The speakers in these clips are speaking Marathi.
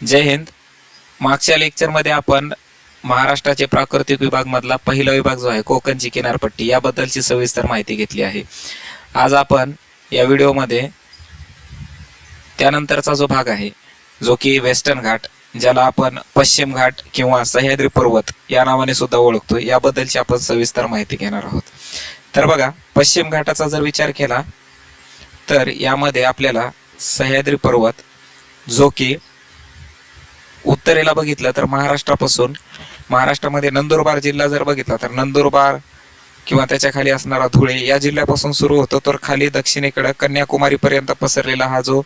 जय हिंद. मागच्या लेक्चरमध्ये आपण महाराष्ट्राचे प्राकृतिक विभाग मधला पहिला विभाग जो आहे कोकणची किनारपट्टी याबद्दलची सविस्तर माहिती घेतली आहे. आज आपण या व्हिडिओमध्ये त्यानंतरचा जो भाग आहे जो की वेस्टर्न घाट ज्याला आपण पश्चिम घाट किंवा सह्याद्री पर्वत या नावाने सुद्धा ओळखतो याबद्दलची आपण सविस्तर माहिती घेणार आहोत. तर बघा पश्चिम घाटाचा जर विचार केला तर यामध्ये आपल्याला सह्याद्री पर्वत जो की उत्तरेला बघितलं तर महाराष्ट्रापासून महाराष्ट्रामध्ये नंदुरबार जिल्हा जर बघितला तर नंदुरबार किंवा त्याच्याखाली असणारा धुळे या जिल्ह्यापासून सुरू होतो. तर खाली दक्षिणेकडे कन्याकुमारी पर्यंत पसरलेला हा जो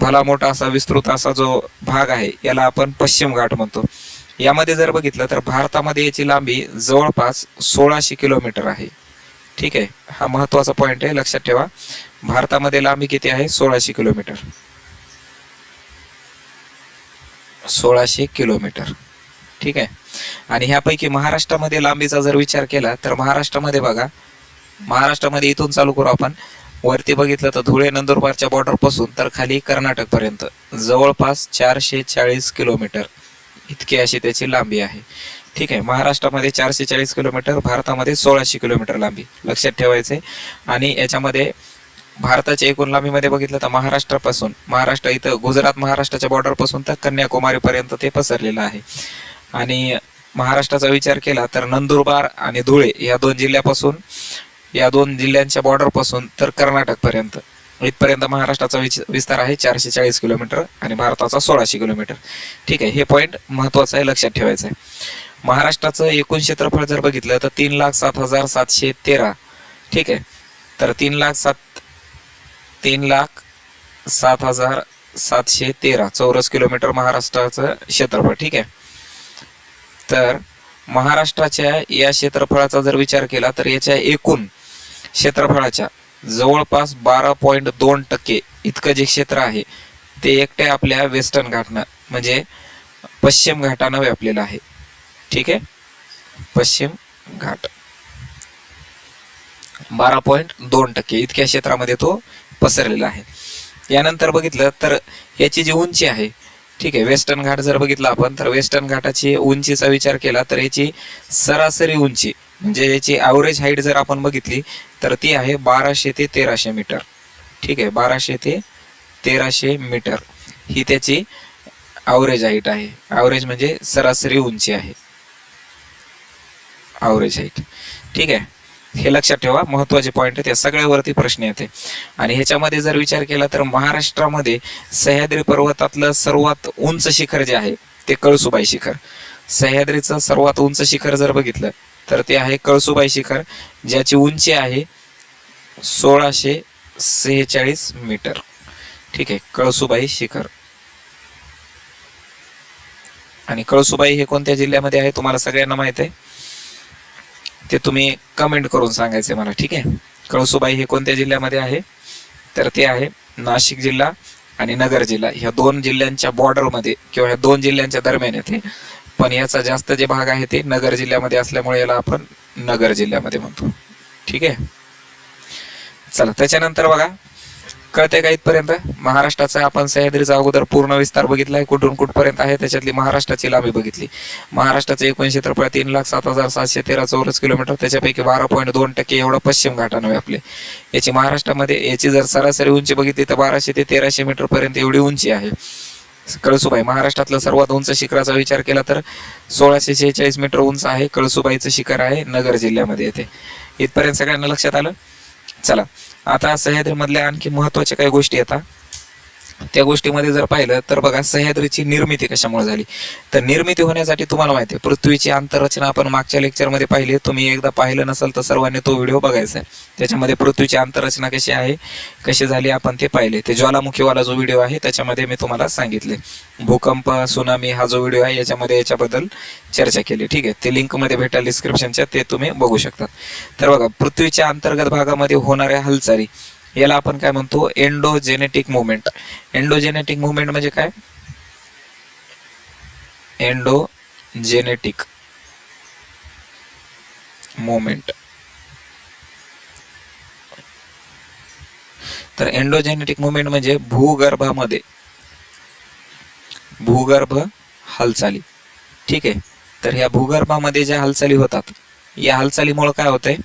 भला मोठा असा विस्तृत असा जो भाग आहे याला आपण पश्चिम घाट म्हणतो. यामध्ये जर बघितलं तर भारतामध्ये याची लांबी जवळपास सोळाशे किलोमीटर आहे. ठीक आहे? हा महत्त्वाचा पॉइंट आहे. लक्षात ठेवा. भारतामध्ये लांबी किती आहे? सोळाशे किलोमीटर. सोळाशे किलोमीटर. ठीक आहे? आणि ह्यापैकी महाराष्ट्रामध्ये लांबीचा जर विचार केला तर महाराष्ट्रामध्ये बघा महाराष्ट्रामध्ये इथून चालू करू आपण. वरती बघितलं तर धुळे नंदुरबारच्या बॉर्डरपासून तर खाली कर्नाटकपर्यंत जवळपास चारशे चाळीस किलोमीटर. इतकी अशी त्याची लांबी आहे. ठीक आहे? महाराष्ट्रामध्ये चारशे चाळीस किलोमीटर भारतामध्ये सोळाशे किलोमीटर लांबी. लक्षात ठेवायचे आणि याच्यामध्ये भारताच्या एकूण लांबीमध्ये बघितलं तर महाराष्ट्रापासून महाराष्ट्र इथं गुजरात महाराष्ट्राच्या बॉर्डरपासून तर कन्याकुमारीपर्यंत ते पसरलेलं आहे. आणि महाराष्ट्राचा विचार केला तर नंदुरबार आणि धुळे या दोन जिल्ह्यापासून या दोन जिल्ह्यांच्या बॉर्डरपासून तर कर्नाटकपर्यंत. इथपर्यंत महाराष्ट्राचा विच- विस्तार आहे चारशे चाळीस किलोमीटर आणि भारताचा सोळाशे किलोमीटर. ठीक आहे हे पॉईंट महत्वाचं आहे लक्षात ठेवायचं आहे. महाराष्ट्राचं एकूण क्षेत्रफळ जर बघितलं तर तीन लाख सात हजार सातशे तेरा. ठीक आहे तर तीन लाख सात तीन लाख सात हजार सातशे तेरा चौरस किलोमीटर महाराष्ट्राचं क्षेत्रफळ ठीक आहे? तर महाराष्ट्राच्या या क्षेत्रफळाचा जर विचार केला तर याच्या एकूण क्षेत्रफळाच्या जवळपास बारा पॉईंट दोन टक्के इतकं जे क्षेत्र आहे ते एकट्या आपल्या वेस्टर्न घाटनं म्हणजे पश्चिम घाटानं व्यापलेलं आहे ठीक आहे? पश्चिम घाट. बारा पॉईंट दोन टक्के इतक्या क्षेत्रामध्ये तो पसरलेला आहे. यानंतर बघितलं तर याची जी उंची आहे ठीक आहे वेस्टर्न घाट जर बघितला आपण तर वेस्टर्न घाटाची उंचीचा विचार केला तर याची सरासरी उंची म्हणजे याची ॲव्हरेज हाईट जर आपण बघितली तर ती आहे बाराशे ते तेराशे मीटर. ठीक आहे बाराशे ते तेराशे मीटर. ही त्याची ॲव्हरेज हाईट आहे. ॲव्हरेज म्हणजे सरासरी उंची आहे. ॲव्हरेज हाईट ठीक आहे. हे लक्षात ठेवा महत्त्वाचे पॉईंट आहेत या सगळ्यावरती प्रश्न येते. आणि ह्याच्यामध्ये जर विचार केला तर महाराष्ट्रामध्ये सह्याद्री पर्वतातलं सर्वात उंच शिखर जे आहे ते कळसुबाई शिखर. सह्याद्रीचं सर्वात उंच शिखर जर बघितलं तर ते आहे कळसुबाई शिखर ज्याची उंची आहे सोळाशे सेहेचाळीस मीटर. ठीक आहे कळसुबाई शिखर. आणि कळसुबाई हे कोणत्या जिल्ह्यामध्ये आहे तुम्हाला सगळ्यांना माहीत आहे? ते तुम्ही कमेंट करून सांगायचे मला ठीक आहे? कळसुबाई हे कोणत्या जिल्ह्यामध्ये आहे? तर ते आहे नाशिक जिल्हा आणि नगर जिल्हा. ह्या दोन जिल्ह्यांच्या बॉर्डरमध्ये किंवा ह्या दोन जिल्ह्यांच्या दरम्यान येते. पण याचा जास्त जे भाग आहे ते नगर जिल्ह्यामध्ये असल्यामुळे याला आपण नगर जिल्ह्यामध्ये म्हणतो. ठीक आहे? चला त्याच्यानंतर बघा. कळते का इथपर्यंत? महाराष्ट्राचा आपण सह्याद्रीचा अगोदर पूर्ण विस्तार बघितलाय कुठून कुठपर्यंत आहे त्याच्यातली महाराष्ट्राची लांबी बघितली. महाराष्ट्राचं एकूण क्षेत्रफळ तीन लाख सात हजार सातशे तेरा चौरस किलोमीटर त्याच्यापैकी बारा पॉईंट दोन टक्के एवढं पश्चिम घाटानं व्यापले. याची महाराष्ट्रामध्ये याची जर सरासरी उंची बघितली तर बाराशे ते तेराशे मीटर पर्यंत एवढी उंची आहे. कळसुबाई महाराष्ट्रातलं सर्वात उंच शिखराचा विचार केला तर सोळाशे शेहेचाळीस मीटर उंच आहे कळसुबाईचं शिखर आहे नगर जिल्ह्यामध्ये येते इथपर्यंत सगळ्यांना लक्षात आलं? चला. आता सह्याद्री मधल्या आणखी महत्त्वाच्या काही गोष्टी येतात त्या गोष्टीमध्ये जर पाहिलं तर बघा सह्याद्रीची निर्मिती कशामुळे झाली? तर निर्मिती होण्यासाठी तुम्हाला माहिती आहे पृथ्वीची आंतररचना आपण मागच्या लेक्चरमध्ये पाहिली. तुम्ही एकदा पाहिलं नसेल तर सर्वांनी तो व्हिडिओ बघायचा आहे. त्याच्यामध्ये पृथ्वीची आंतररचना कशी आहे कशी झाली आपण ते पाहिले. ते ज्वालामुखीवाला जो व्हिडिओ आहे त्याच्यामध्ये मी तुम्हाला सांगितले. भूकंप सुनामी हा जो व्हिडिओ आहे याच्यामध्ये याच्याबद्दल चर्चा केली. ठीक आहे? ते लिंकमध्ये भेटेल डिस्क्रिप्शनच्या ते तुम्ही बघू शकता. तर बघा पृथ्वीच्या अंतर्गत भागामध्ये होणाऱ्या हालचाली. याला आपण काय म्हणतो? एन्डोजेनेटिक मुवमेंट एन्डोजेनेटिक मुवमेंट म्हणजे काय? एन्डोजेनेटिक मुवमेंट तर एन्डोजेनेटिक मुवमेंट म्हणजे भूगर्भामध्ये. भूगर्भ हालचाली. ठीक आहे? तर ह्या भूगर्भामध्ये ज्या हालचाली होतात या हालचालीमुळे काय होतंय?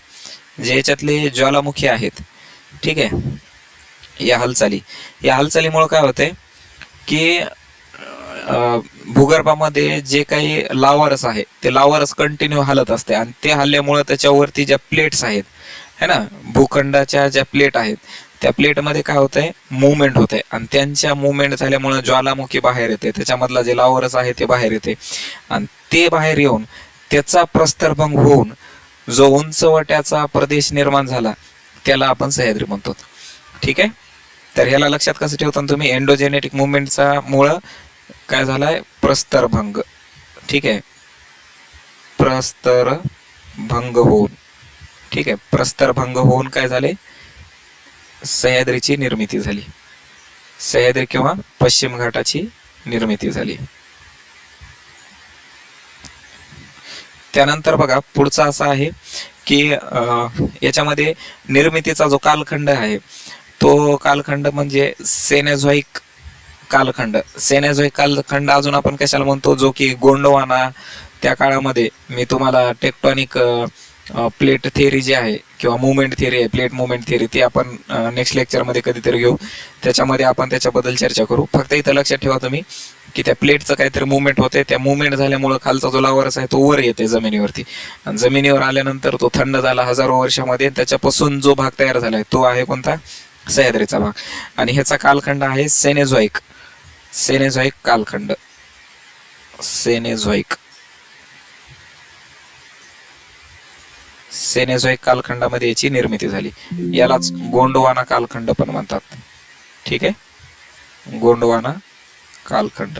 जे याच्यातले ज्वालामुखी आहेत ठीक आहे. या हालचाली. या हालचालीमुळे काय होतंय की भूगर्भामध्ये जे काही लावारस आहे ते लावारस कंटिन्यू हालत असते आणि ते हल्ल्यामुळे त्याच्यावरती ज्या प्लेट्स आहेत है ना भूखंडाच्या ज्या प्लेट आहेत त्या प्लेटमध्ये काय होतंय मुवमेंट होते आणि त्यांच्या मुवमेंट झाल्यामुळे ज्वालामुखी बाहेर येते त्याच्यामधला जे लावरस आहे ते बाहेर येते आणि ते बाहेर येऊन त्याचा प्रस्तरभंग होऊन जो उंचवट्याचा प्रदेश निर्माण झाला त्याला आपण सह्याद्री म्हणतो. ठीक आहे? तर ह्याला लक्षात कसं ठेवता तुम्ही? एन्डोजेनेटिक मुवमेंटचा मुळं काय झालाय? प्रस्तरभंग. ठीक आहे? प्रस्तरभंग होऊन. ठीक आहे? प्रस्तरभंग होऊन काय झाले? सह्याद्रीची निर्मिती झाली. सह्याद्री किंवा पश्चिम घाटाची निर्मिती झाली. त्यानंतर बघा पुढचा असा आहे. की याच्यामध्ये निर्मितीचा जो कालखंड आहे तो कालखंड म्हणजे सेनेझॉईक कालखंड. सेनेझॉईक कालखंड अजून आपण कशाला म्हणतो? जो की गोंडवाना त्या काळामध्ये मी तुम्हाला टेक्टॉनिक प्लेट थिअरी जी आहे किंवा मुवमेंट थिअरी आहे प्लेट मुवमेंट थिअरी ती आपण नेक्स्ट लेक्चरमध्ये कधीतरी घेऊ. त्याच्यामध्ये आपण त्याच्याबद्दल चर्चा करू. फक्त इथं लक्षात ठेवा तुम्ही. की त्या प्लेटचं काहीतरी मुवमेंट होते त्या मुवमेंट झाल्यामुळं खालचा जो लावरस आहे तो वर येते जमिनीवरती. आणि जमिनीवर आल्यानंतर तो थंड झाला हजारो वर्षामध्ये त्याच्यापासून जो भाग तयार झालाय तो आहे कोणता? सह्याद्रीचा भाग. आणि ह्याचा कालखंड आहे सेनेझॉईक सेनेझॉइक कालखंड. सेनेझॉईक सेनेझॉईक कालखंडामध्ये याची निर्मिती झाली. यालाच गोंडवाना कालखंड पण म्हणतात. ठीक आहे? गोंडवाना कालखंड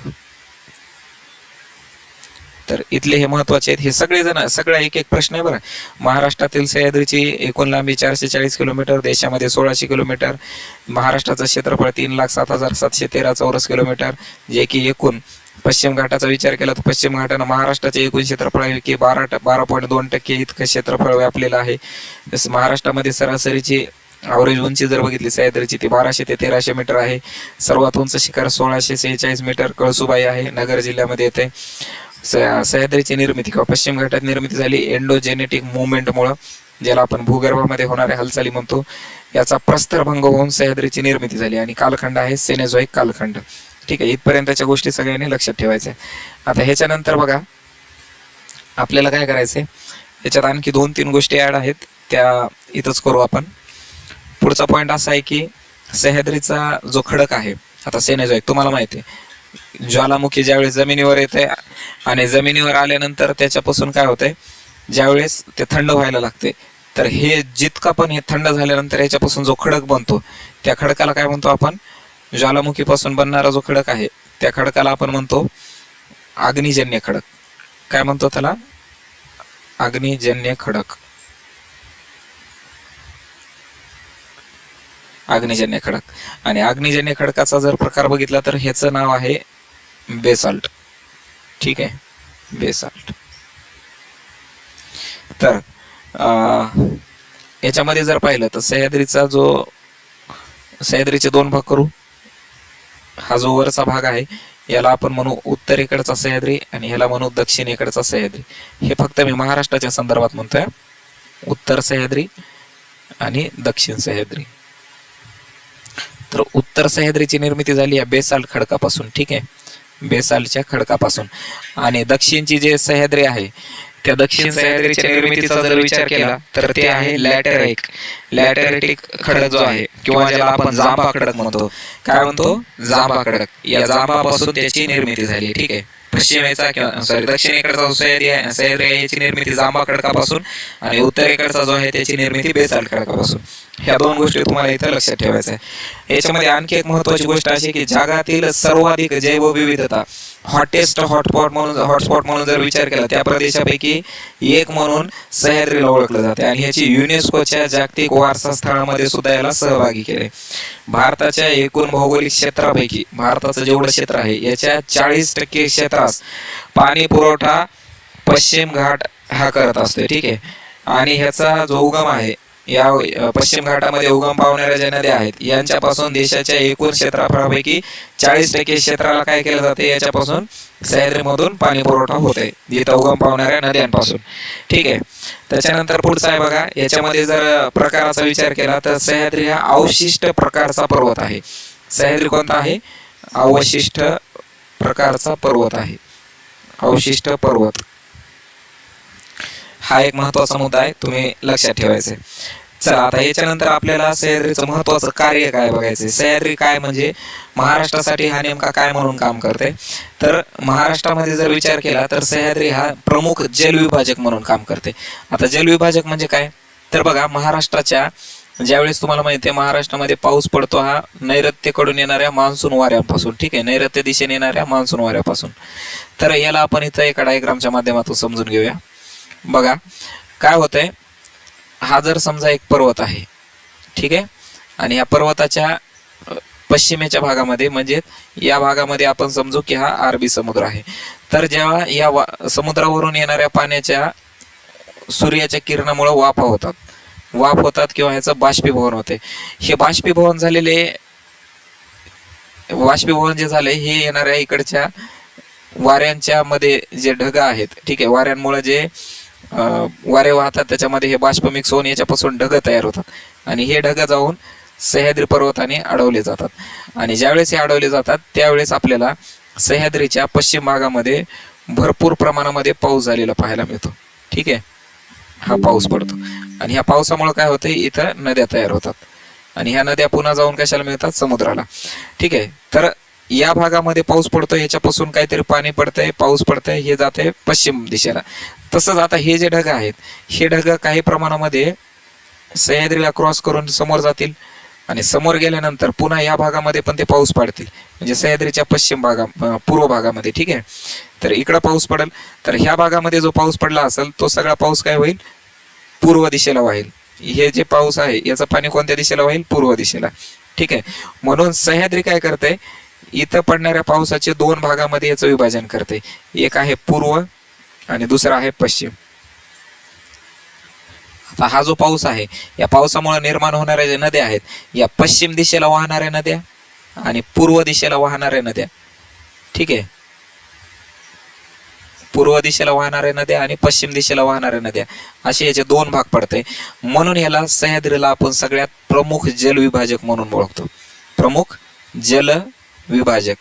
तर इथले हे महत्त्वाचे आहेत. हे सगळे जण सगळा एक एक प्रश्न आहे बरं. महाराष्ट्रातील सह्याद्रीची एकूण लांबी चारशे चाळीस किलोमीटर देशामध्ये सोळाशे किलोमीटर. महाराष्ट्राचं क्षेत्रफळ तीन लाख सात हजार सातशे तेरा चौरस किलोमीटर. जे की एकूण पश्चिम घाटाचा विचार केला तर पश्चिम घाटानं महाराष्ट्राचे एकूण क्षेत्रफळ बारा की बारा पॉईंट दोन टक्के इतकं क्षेत्रफळ व्यापलेलं आहे. महाराष्ट्रामध्ये सरासरीची अवरेज उंची जर बघितली सह्याद्रीची ती बाराशे ते तेराशे मीटर आहे. सर्वात उंच शिखर सोळाशे सेहेचाळीस मीटर कळसुबाई आहे नगर जिल्ह्यामध्ये येते. सह्याद्रीची निर्मिती किंवा पश्चिम घाटात निर्मिती झाली एन्डोजेनेटिक मुवमेंटमुळं ज्याला आपण भूगर्भामध्ये होणाऱ्या हालचाली म्हणतो. याचा प्रस्तरभंग होऊन सह्याद्रीची निर्मिती झाली आणि कालखंड आहे सेनेझोईक कालखंड. ठीक आहे इथपर्यंतच्या गोष्टी सगळ्यांनी लक्षात ठेवायच्या आता ह्याच्यानंतर बघा आपल्याला काय करायचंय? याच्यात आणखी दोन तीन गोष्टी ऍड आहेत त्या इथंच करू आपण. पुढचा पॉईंट असा आहे की सह्याद्रीचा जो खडक आहे आता सेनेझॉइक तुम्हाला माहिती आहे. ज्वालामुखी ज्यावेळेस जमिनीवर येते आणि जमिनीवर आल्यानंतर त्याच्यापासून काय होतंय ज्यावेळेस ते थंड व्हायला लागते तर हे जितका पण हे थंड झाल्यानंतर ह्याच्यापासून जो खडक बनतो त्या खडकाला काय म्हणतो आपण? ज्वालामुखीपासून बनणारा जो खडक आहे त्या खडकाला आपण म्हणतो अग्निजन्य खडक. काय म्हणतो त्याला? अग्निजन्य खडक. अग्निजन्य खडक. आणि अग्निजन्य खडकाचा जर प्रकार बघितला तर ह्याचं नाव आहे बेसाल्ट. ठीक आहे? बेसाल्ट. तर याच्यामध्ये जर पाहिलं तर सह्याद्रीचा जो सह्याद्रीचे दोन भाग करू. हा जो वरचा भाग आहे याला आपण म्हणू उत्तरेकडचा सह्याद्री आणि ह्याला म्हणू दक्षिणेकडचा सह्याद्री. हे फक्त मी महाराष्ट्राच्या संदर्भात म्हणतोय. उत्तर सह्याद्री आणि दक्षिण सह्याद्री. तर उत्तर सह्याद्रीची निर्मिती झाली या बेसाल्ट खडकापासून ठीक आहे? बेसाल्टच्या खडकापासून. आणि दक्षिणची जे सह्याद्री आहे त्या दक्षिण सह्याद्रीच्या निर्मितीचा जर विचार केला तर ते आहे लॅटेराइक लॅटेराइटिक खडक जो आहे किंवा ज्याला आपण जांबा खडक म्हणतो. काय म्हणतो? जांबा खडक. या जांबापासून त्याची निर्मिती झाली ठीक आहे? पश्चिमेचा किंवा सॉरी दक्षिणेकडचा जो सह्याद्री आहे सह्याद्री याची निर्मिती जांबा खडकापासून आणि उत्तरेकडचा जो आहे त्याची निर्मिती बेसाल्ट खडकापासून. ह्या दोन गोष्टी तुम्हाला इथं लक्षात ठेवायचं आहे. याच्यामध्ये आणखी एक महत्वाची गोष्ट अशी की जगातील सर्वाधिक जैवविविधता हॉटेस्ट हॉटस्पॉट म्हणून हॉटस्पॉट म्हणून जर विचार केला त्या प्रदेशापैकी एक म्हणून सह्याद्रीला ओळखलं जाते. आणि ह्याची युनेस्कोच्या जागतिक वारसा स्थळामध्ये सुद्धा याला सहभागी केले. भारताच्या एकूण भौगोलिक क्षेत्रापैकी भारताचं जेवढं क्षेत्र आहे याच्या चाळीस टक्के क्षेत्रास पाणी पुरवठा पश्चिम घाट हा करत असतो ठीक आहे? आणि ह्याचा जो उगम आहे या पश्चिम घाटामध्ये उगम पावणाऱ्या ज्या नद्या आहेत यांच्यापासून देशाच्या एकूण क्षेत्रफळापैकी चाळीस टक्के क्षेत्राला काय केलं जाते? याच्यापासून सह्याद्रीमधून पाणी पुरवठा होते जिथं उगम पावणाऱ्या नद्यांपासून. ठीक आहे. त्याच्यानंतर पुढचा आहे बघा याच्यामध्ये जर प्रकाराचा विचार केला तर सह्याद्री हा अवशिष्ट प्रकारचा पर्वत आहे. सह्याद्री कोणता आहे? अवशिष्ट प्रकारचा पर्वत आहे. अवशिष्ट पर्वत. हा एक महत्त्वाचा मुद्दा आहे तुम्ही लक्षात ठेवायचा चला आता याच्यानंतर आपल्याला सह्याद्रीचं महत्वाचं कार्य काय बघायचंय? सह्याद्री काय म्हणजे महाराष्ट्रासाठी हा नेमका काय म्हणून काम करते तर महाराष्ट्रामध्ये जर विचार केला तर सह्याद्री हा प्रमुख जलविभाजक म्हणून काम करते आता जलविभाजक म्हणजे काय? तर बघा महाराष्ट्राच्या ज्यावेळेस तुम्हाला माहिती आहे महाराष्ट्रामध्ये पाऊस पडतो हा नैऋत्येकडून येणाऱ्या मान्सून वाऱ्यांपासून ठीक आहे? नैऋत्य दिशेने येणाऱ्या मान्सून वाऱ्यापासून. तर याला आपण इथं एका डायग्रामच्या माध्यमातून समजून घेऊया. बघा काय होतंय? हा जर समजा एक पर्वत आहे ठीक आहे? आणि या पर्वताच्या पश्चिमेच्या भागामध्ये म्हणजे या भागामध्ये आपण समजू की हा अरबी समुद्र आहे. तर जेव्हा या वा- समुद्रावरून येणाऱ्या पाण्याच्या सूर्याच्या किरणामुळे वाफा होतात. वाफ होतात किंवा ह्याचं बाष्पीभवन होते. हे बाष्पीभवन झालेले बाष्पीभवन जे झाले हे येणाऱ्या इकडच्या वाऱ्यांच्या मध्ये जे ढग आहेत ठीक आहे? वाऱ्यांमुळे जे वारे वाहतात त्याच्यामध्ये हे बाष्प मिक्स होऊन याच्यापासून ढग तयार होतात. आणि हे ढग जाऊन सह्याद्री पर्वताने अडवले जातात. आणि ज्यावेळेस हे अडवले जातात त्यावेळेस आपल्याला सह्याद्रीच्या पश्चिम भागामध्ये भरपूर प्रमाणामध्ये पाऊस झालेला पाहायला मिळतो. ठीक आहे? हा पाऊस पडतो. आणि ह्या पावसामुळे काय होतं इथं नद्या तयार होतात. आणि ह्या नद्या पुन्हा जाऊन कशाला मिळतात? समुद्राला. ठीक आहे? तर या भागामध्ये पाऊस पडतो याच्यापासून काहीतरी पाणी पडतंय पाऊस पडतंय हे जाते पश्चिम दिशेला. तसंच आता हे जे ढग आहेत हे ढग काही प्रमाणामध्ये सह्याद्रीला क्रॉस करून समोर जातील आणि समोर गेल्यानंतर पुन्हा या भागामध्ये पण ते पाऊस पाडतील. म्हणजे सह्याद्रीच्या पश्चिम भागा पूर्व भागामध्ये ठीक आहे? तर इकडं पाऊस पडेल. तर ह्या भागामध्ये जो पाऊस पडला असेल तो सगळा पाऊस काय होईल? पूर्व दिशेला वाहील. हे जे पाऊस आहे याचं पाणी कोणत्या दिशेला वाहील? पूर्व दिशेला. ठीक आहे? म्हणून सह्याद्री काय करते इथं पडणाऱ्या पावसाचे दोन भागामध्ये याचं विभाजन करते एक आहे पूर्व आणि दुसरा आहे पश्चिम. आता हा जो पाऊस आहे या पावसामुळे निर्माण होणाऱ्या ज्या नद्या आहेत या पश्चिम दिशेला वाहणाऱ्या नद्या आणि पूर्व दिशेला वाहणाऱ्या नद्या. ठीक आहे? पूर्व दिशेला वाहणाऱ्या नद्या आणि पश्चिम दिशेला वाहणाऱ्या नद्या. असे याचे दोन भाग पडते. म्हणून याला सह्याद्रीला आपण सगळ्यात प्रमुख जलविभाजक म्हणून ओळखतो. प्रमुख जल विभाजक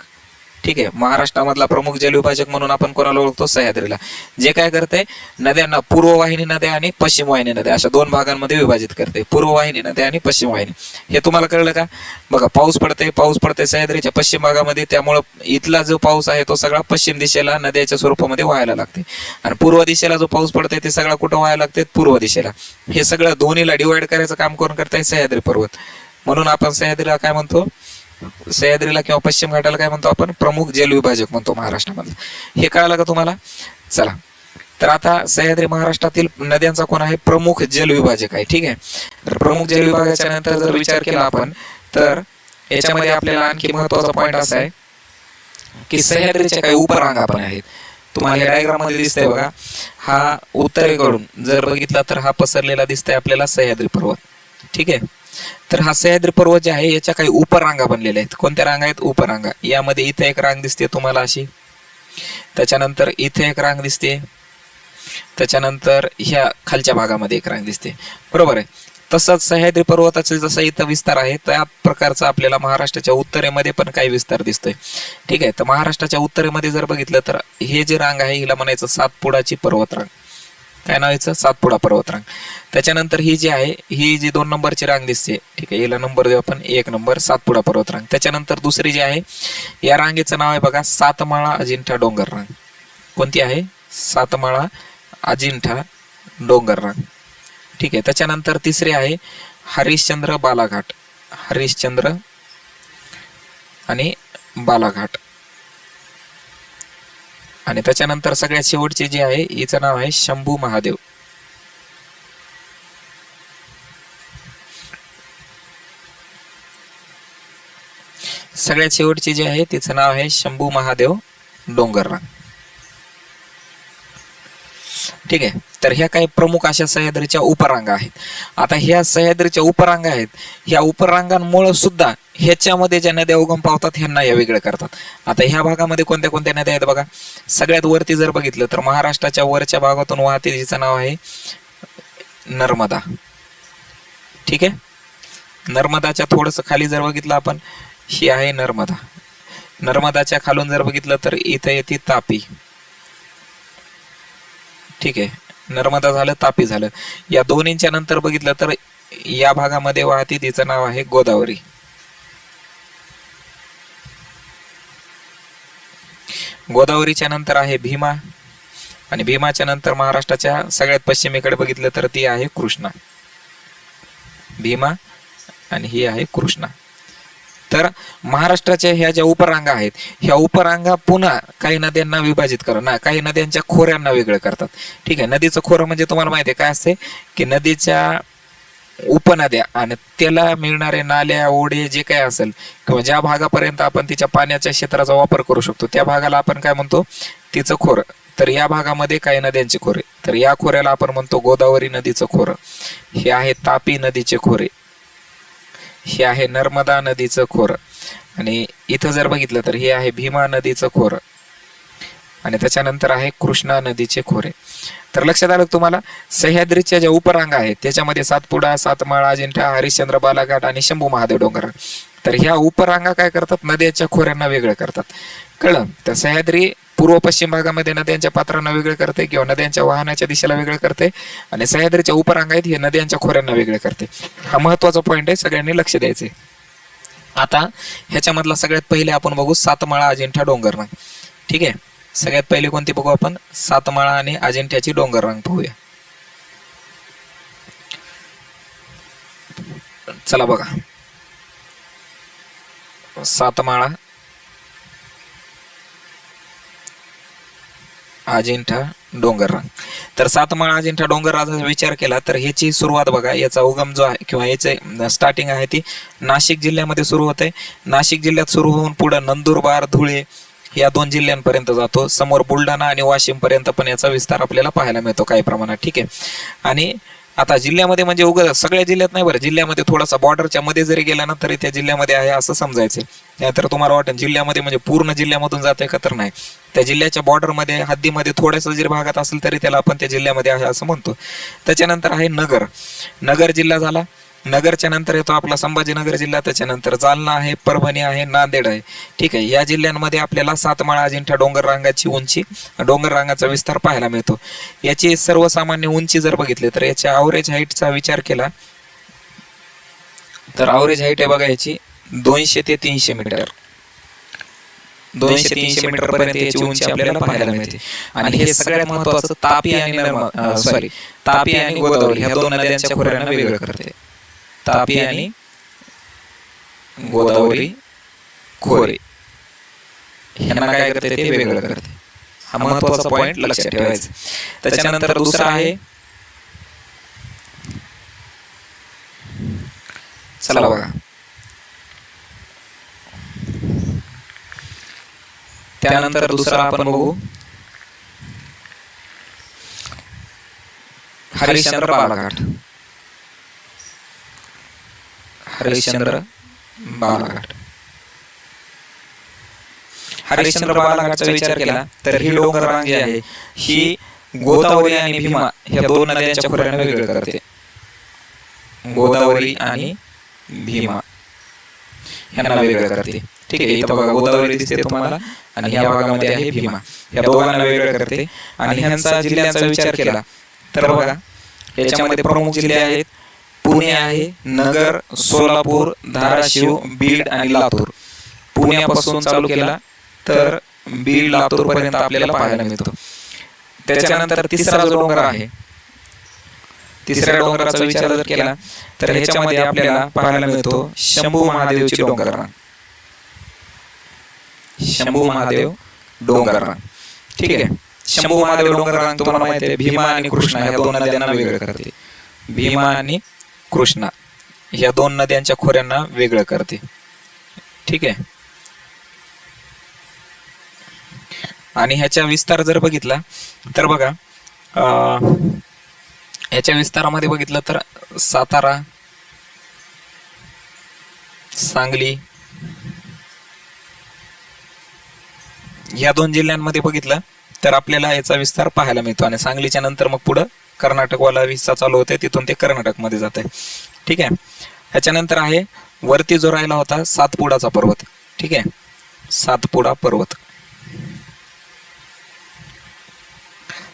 ठीक आहे. महाराष्ट्रामधला प्रमुख जलविभाजक म्हणून आपण कोणाला ओळखतो? सह्याद्रीला. जे काय करते नद्यांना पूर्ववाहिनी नद्या आणि पश्चिम वाहिनी नद्या अशा दोन भागांमध्ये विभाजित करते पूर्ववाहिनी नद्या आणि पश्चिम वाहिनी हे तुम्हाला कळलं का? बघा पाऊस पडते पाऊस पडते सह्याद्रीच्या पश्चिम भागामध्ये. त्यामुळं इथला जो पाऊस आहे तो सगळा पश्चिम दिशेला नद्याच्या स्वरूपामध्ये व्हायला लागते आणि पूर्व दिशेला जो पाऊस पडते ते सगळा कुठं व्हायला लागते पूर्व दिशेला. हे सगळं दोन्हीला डिवाइड करायचं काम कोण करताय? सह्याद्री पर्वत. म्हणून आपण सह्याद्रीला काय म्हणतो? सह्याद्रीला किंवा पश्चिम घाटाला काय म्हणतो आपण? प्रमुख जलविभाजक म्हणतो महाराष्ट्रामधला. हे कळालं का तुम्हाला? चला. तर आता सह्याद्री महाराष्ट्रातील नद्यांचा कोण आहे? प्रमुख जलविभाजक आहे. ठीक आहे? प्रमुख जलविभागाच्या नंतर जर विचार केला आपण तर याच्यामध्ये आपल्याला आणखी महत्त्वाचा पॉईंट असा आहे की सह्याद्रीच्या काही उपरांगा पण आहेत. तुम्हाला या डायग्राममध्ये दिसतंय बघा. हा उत्तरेकडून जर बघितला तर हा पसरलेला दिसतंय आपल्याला सह्याद्री पर्वत. ठीक आहे? तर हा सह्याद्री पर्वत जे आहे याच्या काही उपरांगा बनलेल्या आहेत. कोणत्या रांगा आहेत? उपरांगा. यामध्ये इथे एक रांग दिसते तुम्हाला अशी. त्याच्यानंतर इथे एक रांग दिसते. त्याच्यानंतर ह्या खालच्या भागामध्ये एक रांग दिसते. बरोबर आहे. तसंच सह्याद्री पर्वताचा जसा इथं विस्तार आहे त्या प्रकारचा आपल्याला महाराष्ट्राच्या उत्तरेमध्ये पण काही विस्तार दिसतोय. ठीक आहे. तर महाराष्ट्राच्या उत्तरेमध्ये जर बघितलं तर हे जे रांग आहे हिला म्हणायचं सातपुडाची पर्वतरांग. काय नाव याचं सातपुडा पर्वतरांग. त्याच्यानंतर ही जी आहे ही जी दोन नंबरची रांग दिसते ठीक आहे हिला नंबर देऊ आपण. एक नंबर सातपुडा पर्वतरांग. त्याच्यानंतर दुसरी जी आहे या रांगेचं नाव आहे बघा सातमाळा अजिंठा डोंगर रांग. कोणती आहे? सातमाळा अजिंठा डोंगर रांग. ठीक आहे त्याच्यानंतर तिसरी आहे हरिश्चंद्र बालाघाट. हरिश्चंद्र आणि बालाघाट. आणि त्याच्यानंतर सगळ्यात शेवटचे जे आहे हिचं नाव आहे शंभू महादेव. सगळ्यात शेवटचे जे आहे तिचं नाव आहे शंभू महादेव डोंगररांग ठीक आहे? तर ह्या काही प्रमुख अशा सह्याद्रीच्या उपरांगा आहेत. आता ह्या सह्याद्रीच्या उपरांगा आहेत. ह्या उपरांगांमुळे सुद्धा ह्याच्यामध्ये ज्या नद्या उगम पावतात ह्यांना या वेगळे करतात. आता ह्या भागामध्ये कोणत्या कोणत्या नद्या आहेत बघा? सगळ्यात वरती जर बघितलं तर महाराष्ट्राच्या वरच्या भागातून वाहते जिचं नाव आहे नर्मदा. ठीक आहे? नर्मदाच्या थोडंसं खाली जर बघितलं आपण ही आहे नर्मदा. नर्मदाच्या खालून जर बघितलं तर इथं येते तापी. ठीक आहे. नर्मदा झालं तापी झालं. या दोन्हींच्या नंतर बघितलं तर या भागामध्ये वाहते तिचं नाव आहे गोदावरी. गोदावरीच्या नंतर आहे भीमा आणि भीमाच्या नंतर महाराष्ट्राच्या सगळ्यात पश्चिमेकडे बघितलं तर ती आहे कृष्णा. भीमा आणि ही आहे कृष्णा. तर महाराष्ट्राच्या ह्या ज्या उपरांगा आहेत ह्या उपरांगा पुन्हा काही नद्यांना विभाजित करा ना काही नद्यांच्या खोऱ्यांना वेगळं करतात. ठीक आहे नदीचं खोरं म्हणजे तुम्हाला माहिती आहे काय असते? की नदीच्या उपनद्या आणि त्याला मिळणारे नाल्या ओढे जे काय असेल किंवा ज्या भागापर्यंत आपण तिच्या पाण्याच्या क्षेत्राचा वापर करू शकतो त्या भागाला आपण काय म्हणतो? तिचं खोरं. तर या भागामध्ये काही नद्यांचे खोरे. तर या खोऱ्याला आपण म्हणतो गोदावरी नदीचं खोरं. हे आहे तापी नदीचे खोरे. हे आहे नर्मदा नदीचं खोरं. आणि इथं जर बघितलं तर हे आहे भीमा नदीचं खोरं. आणि त्याच्यानंतर आहे कृष्णा नदीचे खोरे. तर लक्षात आलं तुम्हाला? सह्याद्रीच्या ज्या उपरांगा आहेत त्याच्यामध्ये सातपुडा सातमाळा अजिंठा हरिश्चंद्र बालाघाट आणि शंभू महादेव डोंगर. तर ह्या उपरांगा काय करतात? नद्याच्या खोऱ्यांना वेगळं करतात. कळलं? तर सह्याद्री पूर्व पश्चिम भागामध्ये नद्यांच्या पात्रांना वेगळं करते किंवा नद्यांच्या वाहनाच्या दिशेला वेगळं करते आणि सह्याद्रीच्या उपरांगा आहेत हे नद्यांच्या खोऱ्यांना वेगळं करते. हा महत्त्वाचा पॉईंट आहे सगळ्यांनी लक्ष द्यायचे आता ह्याच्यामधला सगळ्यात पहिले आपण बघू सातमाळा अजिंठा डोंगर ठीक आहे? सगळ्यात पहिले कोणती बघू आपण? सातमाळा आणि अजिंठ्याची डोंगररांग पाहूया चला बघा. सातमाळा अजिंठा डोंगररांग तर सातमाळा अजिंठा डोंगरराजाचा विचार केला तर ह्याची सुरुवात बघा याचा उगम जो आहे किंवा याचे स्टार्टिंग आहे ती नाशिक जिल्ह्यामध्ये सुरू होते. नाशिक जिल्ह्यात सुरू होऊन पुढे नंदुरबार धुळे या दोन जिल्ह्यांपर्यंत जातो. समोर बुलढाणा आणि वाशिमपर्यंत पण याचा विस्तार आपल्याला पाहायला मिळतो काही प्रमाणात ठीक आहे. आणि आता जिल्ह्यामध्ये म्हणजे उग सगळ्या जिल्ह्यात नाही बरं. जिल्ह्यामध्ये थोडासा बॉर्डरच्या मध्ये जरी गेला ना तरी त्या जिल्ह्यामध्ये आहे असं समजायचं. नाहीतर तुम्हाला वाटेल जिल्ह्यामध्ये म्हणजे पूर्ण जिल्ह्यामधून जाते का तर नाही. त्या जिल्ह्याच्या बॉर्डरमध्ये हद्दीमध्ये थोडंसं जरी भागात असेल तरी त्याला आपण त्या जिल्ह्यामध्ये आहे असं म्हणतो. त्याच्यानंतर आहे नगर. नगर जिल्हा झाला. नगरच्या नंतर येतो आपला संभाजीनगर जिल्हा त्याच्यानंतर जालना आहे परभणी आहे नांदेड आहे. ठीक आहे या जिल्ह्यांमध्ये आपल्याला सातमाळा अजिंठा डोंगर रांगाची उंची डोंगर रांगाचा विस्तार पाहायला मिळतो. याची सर्वसामान्य उंची जर बघितली तर याच्या अवरेज हाईटचा विचार केला तर अवरेज हाईट आहे बघा याची दोनशे ते तीनशे मीटर. दोनशे तीनशे मीटर पर्यंत याची उंची आपल्याला पाहायला मिळते. आणि हे सगळ्यात महत्वाचं तापी आणि सॉरी तापी आणि गोदावरी ह्या दोन नद्यांच्या खोऱ्यांना वेगळं करते. तापी आणि गोदावरी खोरे. ह्यांना काय करते ते वेगळं करते. हा महत्त्वाचा पॉइंट लक्षात ठेवायचा. त्याच्यानंतर दुसरा आहे. चला बघा. त्यानंतर दुसरा आपण बघू. हरिश्चंद्र बालाघाट. हरिश्चंद्र बालाघाट. हरिश्चंद्र बालाघाटचा विचार केला तर ही डोंगर जी आहे. ही गोदावरी आणि भीमा ह्या दोन नद्यांच्या खोऱ्याने वेगळं करते. गोदावरी आणि भीमा ह्यांना वेगळं करते. ठीक आहे इथं बघा गोदावरी दिसते तुम्हाला आणि ह्या भागामध्ये आहे भीमा. या दोघांना वेगळं करते. आणि ह्यांचा जिल्ह्यांचा विचार केला तर बघा याच्यामध्ये प्रमुख जिल्हे आहेत पुणे आहे नगर सोलापूर धाराशिव बीड आणि लातूर. पुण्यापासून चालू केला तर बीड लातूरपर्यंत आपल्याला पाहायला मिळतो. त्याच्यानंतर तिसरा जो डोंगर आहे तिसऱ्या डोंगराचा विचार जर केला तर ह्याच्यामध्ये आपल्याला पाहायला मिळतो शंभू महादेवची डोंगर शंभू महादेव डोंगर ठीक आहे? शंभू महादेव डोंगर तुम्हाला माहिती आहे भीमा आणि कृष्णा या दोन नद्यांना वेगळं करते भीमा आणि कृष्णा या दोन नद्यांच्या खोऱ्यांना वेगळं करते. ठीक आहे? आणि ह्याचा विस्तार जर बघितला तर बघा अं, ह्याच्या विस्तारामध्ये बघितलं तर सातारा सांगली या दोन जिल्ह्यांमध्ये बघितलं तर आपल्याला याचा विस्तार पाहायला मिळतो. आणि सांगलीच्या नंतर मग पुढं कर्नाटकवाला व्हिसा चालू होते तिथून ते कर्नाटकमध्ये जाते. ठीक आहे? ह्याच्यानंतर आहे वरती जो राहिला होता सातपुडाचा पर्वत. ठीक आहे? सातपुडा पर्वत.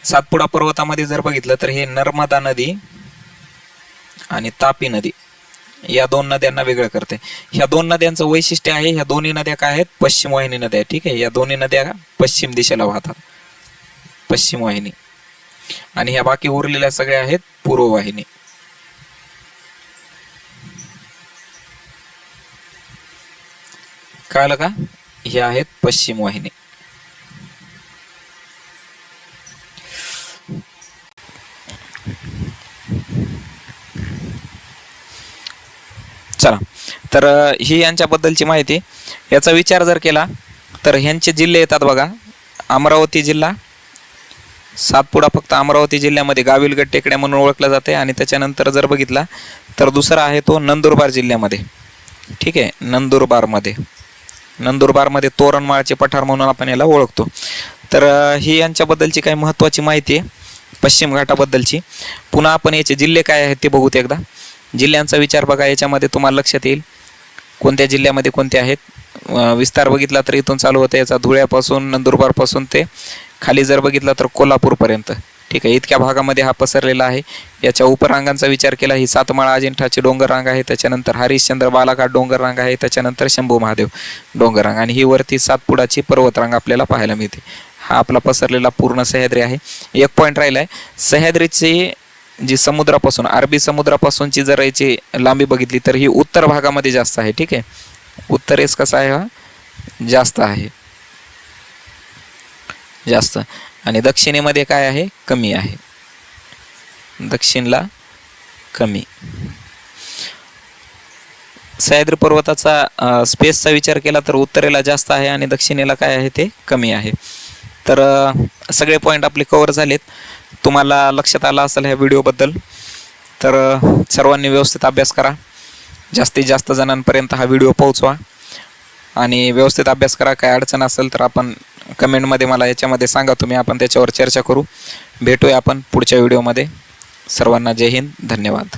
सातपुडा पर्वतामध्ये जर बघितलं तर हे नर्मदा नदी आणि तापी नदी या दोन नद्यांना वेगळं करते. ह्या दोन नद्यांचं वैशिष्ट्य आहे ह्या दोन्ही नद्या काय आहेत? पश्चिम वाहिनी नद्या. ठीक आहे? या दोन्ही नद्या पश्चिम दिशेला वाहतात. पश्चिम वाहिनी. आणि ह्या बाकी उरलेल्या सगळ्या आहेत पूर्व वाहिनी कळलं का? हे आहेत पश्चिम वाहिनी चला तर ही यांच्याबद्दलची माहिती. याचा विचार जर केला तर ह्यांचे जिल्हे येतात बघा. अमरावती जिल्हा सातपुडा फक्त अमरावती जिल्ह्यामध्ये गाविलगड टेकड्या म्हणून ओळखला जाते आणि त्याच्यानंतर जर बघितला तर दुसरा आहे तो नंदुरबार जिल्ह्यामध्ये. ठीक आहे नंदुरबारमध्ये. नंदुरबारमध्ये तोरणमाळचे पठार म्हणून आपण याला ओळखतो. तर ही यांच्याबद्दलची काही महत्त्वाची माहिती आहे पश्चिम घाटाबद्दलची. पुन्हा आपण याचे जिल्हे काय आहेत ते बघूत एकदा. जिल्ह्यांचा विचार बघा याच्यामध्ये तुम्हाला लक्षात येईल. कोणत्या जिल्ह्यामध्ये कोणते आहेत? विस्तार बघितला तर इथून चालू होतं याचा धुळ्यापासून नंदुरबारपासून ते खाली जर बघितला तर कोल्हापूरपर्यंत. ठीक आहे इतक्या भागामध्ये हा पसरलेला आहे. याच्या उपरांगांचा विचार केला ही सातमाळा अजिंठाची डोंगर रांग आहे. त्याच्यानंतर हरिश्चंद्र बालाघाट डोंगर रांग आहे. त्याच्यानंतर शंभू महादेव डोंगर रांग. आणि ही वरती सातपुडाची पर्वतरांग आपल्याला पाहायला मिळते. हा आपला पसरलेला पूर्ण सह्याद्री आहे. एक पॉईंट राहिला आहे. सह्याद्रीची जी समुद्रापासून अरबी समुद्रापासूनची जर याची लांबी बघितली तर ही उत्तर भागामध्ये जास्त आहे. ठीक आहे? उत्तरेस कसा आहे हा? जास्त आहे. जास्त. आणि दक्षिणेमध्ये काय आहे? कमी आहे. दक्षिणला कमी. सह्याद्री पर्वताचा स्पेसचा विचार केला तर उत्तरेला जास्त आहे आणि दक्षिणेला काय आहे ते? कमी आहे. तर सगळे पॉईंट आपले कवर झालेत. तुम्हाला लक्षात आला असेल ह्या व्हिडिओबद्दल तर सर्वांनी व्यवस्थित अभ्यास करा. जास्तीत जास्त जणांपर्यंत हा व्हिडिओ पोहोचवा. आणि व्यवस्थित अभ्यास करा काय अडचण असेल तर आपण कमेंटमध्ये मला याच्यामध्ये सांगा तुम्ही आपण त्याच्यावर चर्चा करू. भेटूया आपण पुढच्या व्हिडिओमध्ये. सर्वांना जय हिंद धन्यवाद.